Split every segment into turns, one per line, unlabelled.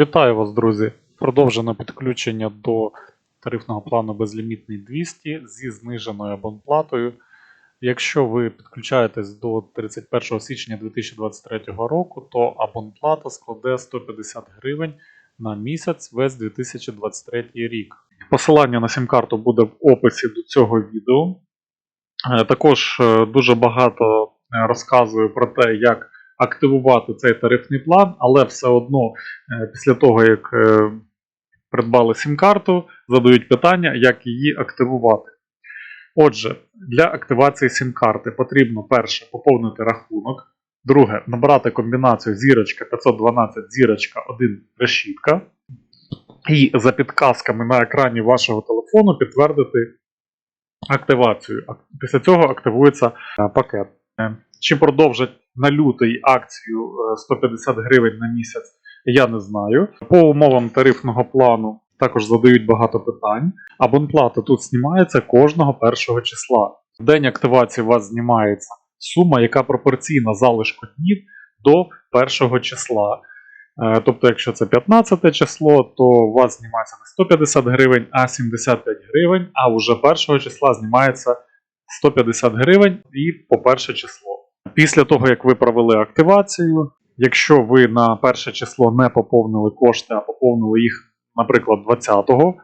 Вітаю вас, друзі! Продовжено підключення до тарифного плану безлімітний 200 зі зниженою абонплатою. Якщо ви підключаєтесь до 31 січня 2023 року, то абонплата складе 150 гривень на місяць весь 2023 рік. Посилання на сім-карту буде в описі до цього відео. Е, Також е, дуже багато е, розказую про те, як активувати цей тарифний план, але все одно е, після того, як е, придбали сім-карту, задають питання, як її активувати. Отже, для активації сім-карти потрібно перше поповнити рахунок, друге набрати комбінацію зірочка 512 зірочка 1 решітка. І за підказками на екрані вашого телефону підтвердити активацію. Після цього активується е, пакет. Чи продовжать на лютий акцію е, 150 гривень на місяць, я не знаю. По умовам тарифного плану також задають багато питань. Абонплата тут знімається кожного першого числа. В день активації у вас знімається сума, яка пропорційна залишку днів до першого числа. Е, Тобто, якщо це 15 число, то у вас знімається не 150 гривень, а 75 гривень, а вже першого числа знімається 150 гривень і по перше число. Після того, як ви провели активацію, якщо ви на перше число не поповнили кошти, а поповнили їх, наприклад, 20-го,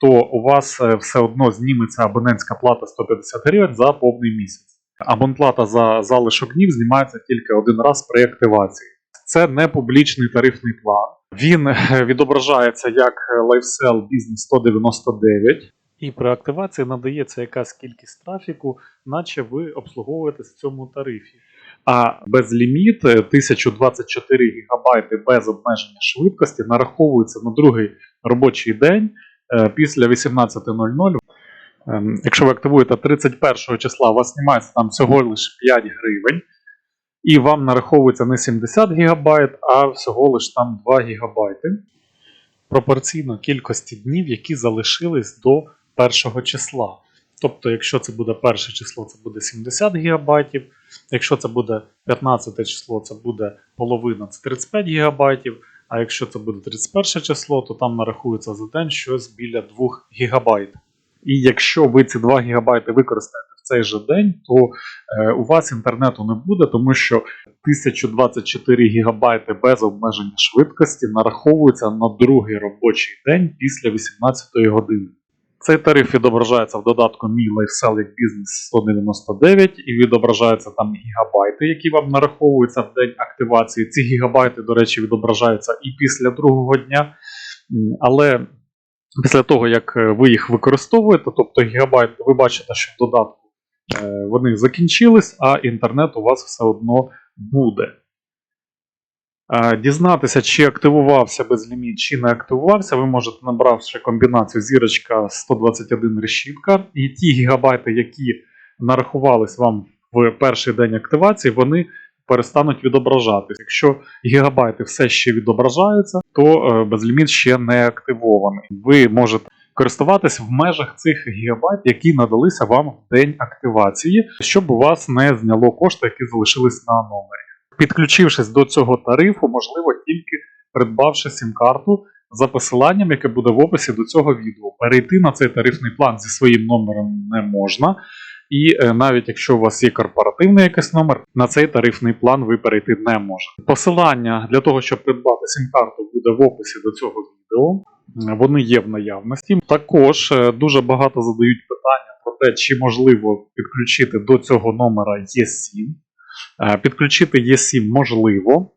то у вас е, все одно зніметься абонентська плата 150 гривень за повний місяць. Абонплата за залишок днів знімається тільки один раз при активації. Це не публічний тарифний план. Він е, відображається як LifeSell Business 199. І при активації надається якась кількість трафіку, наче ви обслуговуєтесь в цьому тарифі. А безліміт е, 1024 ГБ без обмеження швидкості нараховується на другий робочий день е, після 18.00. Ем, Якщо ви активуєте 31 числа, у вас знімається там всього лише 5 гривень, і вам нараховується не 70 ГБ, а всього лише там 2 ГБ. Пропорційно кількості днів, які залишились до першого числа. Тобто, якщо це буде перше число, це буде 70 ГБ. Якщо це буде 15 число, це буде половина, це 35 ГБ. А якщо це буде 31 число, то там нарахується за день щось біля 2 ГБ. І якщо ви ці 2 ГБ використаєте в цей же день, то е, у вас інтернету не буде, тому що 1024 ГБ без обмеження швидкості нараховуються на другий робочий день після 18 години. Цей тариф відображається в додатку Мій LifeSell як бізнес 199 і відображаються там гігабайти, які вам нараховуються в день активації. Ці гігабайти, до речі, відображаються і після другого дня. Але після того, як е, ви їх використовуєте, тобто гігабайти, ви бачите, що в додатку е, вони закінчились, а інтернет у вас все одно буде. Дізнатися, чи активувався безліміт, чи не активувався, ви можете набравши комбінацію зірочка 121 решітка, і ті гігабайти, які нарахувались вам в перший день активації, вони перестануть відображатись. Якщо гігабайти все ще відображаються, то е, безліміт ще не активований. Ви можете користуватись в межах цих гігабайт, які надалися вам в день активації, щоб у вас не зняло кошти, які залишились на номері. Підключившись до цього тарифу, можливо тільки придбавши сім-карту за посиланням, яке буде в описі до цього відео. Перейти на цей тарифний план зі своїм номером не можна. І е, навіть якщо у вас є корпоративний якийсь номер, на цей тарифний план ви перейти не можете. Посилання для того, щоб придбати сім-карту, буде в описі до цього відео. Е, Вони є в наявності. Також е, дуже багато задають питання про те, чи можливо підключити до цього номера Є7. Е, Підключити Є7 можливо,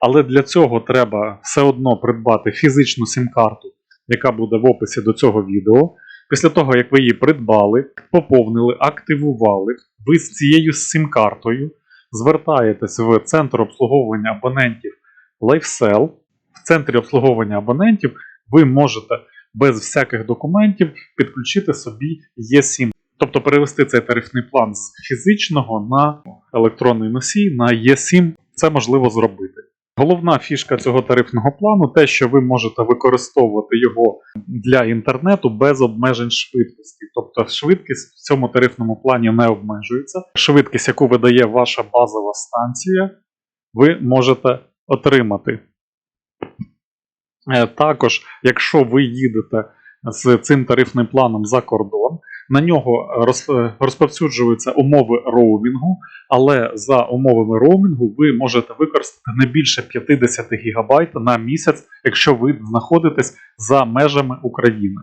але для цього треба все одно придбати фізичну сім-карту, яка буде в описі до цього відео. Після того, як ви її придбали, поповнили, активували, ви з цією сім-картою звертаєтесь в центр обслуговування абонентів LifeSell. В центрі обслуговування абонентів ви можете без всяких документів підключити собі Є7. Тобто перевести цей тарифний план з фізичного на електронний носій на Є7 це можливо зробити. Головна фішка цього тарифного плану те, що ви можете використовувати його для інтернету без обмежень швидкості. Тобто швидкість в цьому тарифному плані не обмежується. Швидкість, яку видає ваша базова станція, ви можете отримати. Е, Також, якщо ви їдете з цим тарифним планом за кордон, на нього роз- е, розповсюджуються умови роумінгу, але за умовами роумінгу ви можете використати не більше 50 ГБ на місяць, якщо ви знаходитесь за межами України.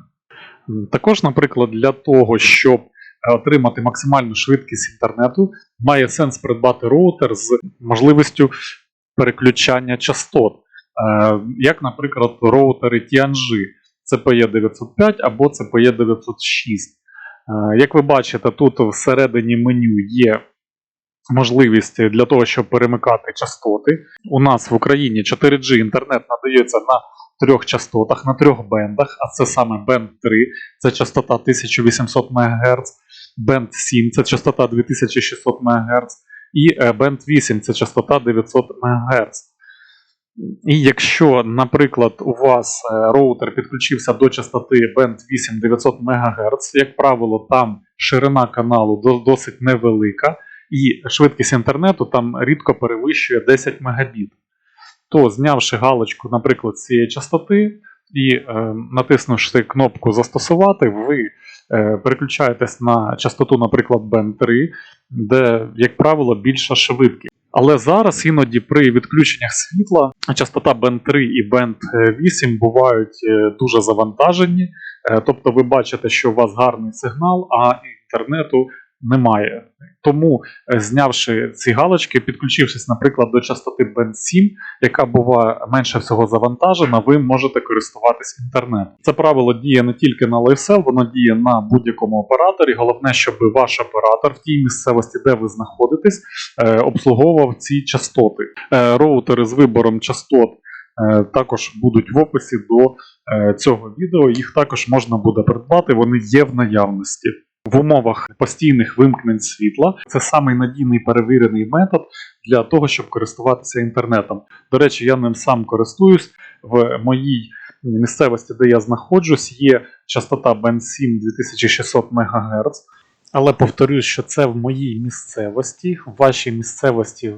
Також, наприклад, для того, щоб е, отримати максимальну швидкість інтернету, має сенс придбати роутер з можливістю переключання частот, Е, як, наприклад, роутери Tianji, CPE 905 або CPE 906. Е, Як ви бачите, тут всередині меню є можливість для того, щоб перемикати частоти. У нас в Україні 4G інтернет надається на трьох частотах, на трьох бендах, а це саме бенд 3, це частота 1800 МГц, бенд 7 це частота 2600 МГц, і е, бенд 8 це частота 900 МГц. І якщо, наприклад, у вас е, роутер підключився до частоти band 8900 МГц, як правило, там ширина каналу досить невелика, і швидкість інтернету там рідко перевищує 10 Мбіт. То знявши галочку, наприклад, цієї частоти і е, натиснувши кнопку Застосувати, ви е, переключаєтесь на частоту, наприклад, band 3, де, як правило, більша швидкість. Але зараз іноді при відключеннях світла частота Band 3 і Band 8 бувають е, дуже завантажені. Е, Тобто ви бачите, що у вас гарний сигнал, а інтернету немає. Тому, е, знявши ці галочки, підключившись, наприклад, до частоти Band 7, яка буває менше всього завантажена, ви можете користуватись інтернетом. Це правило діє не тільки на LifeCell, воно діє на будь-якому операторі. Головне, щоб ваш оператор в тій місцевості, де ви знаходитесь, е, обслуговував ці частоти. Е, Роутери з вибором частот також будуть в описі до цього відео. Їх також можна буде придбати, вони є в наявності. В умовах постійних вимкнень світла це самий надійний перевірений метод для того, щоб користуватися інтернетом. До речі, я ним сам користуюсь в моїй місцевості, де я знаходжусь, є частота Band 7 2600 МГц. Але повторюсь, що це в моїй місцевості, в вашій місцевості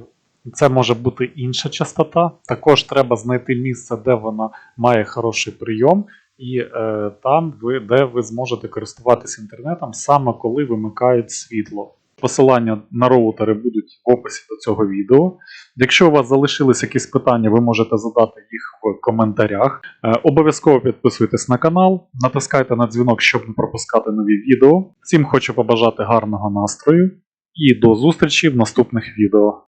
це може бути інша частота. Також треба знайти місце, де вона має хороший прийом, і е, там, ви, де ви зможете користуватися інтернетом саме коли вимикають світло. Посилання на роутери будуть в описі до цього відео. Якщо у вас залишились якісь питання, ви можете задати їх в коментарях. Е, Обов'язково підписуйтесь на канал, натискайте на дзвінок, щоб не пропускати нові відео. Всім хочу побажати гарного настрою і до зустрічі в наступних відео.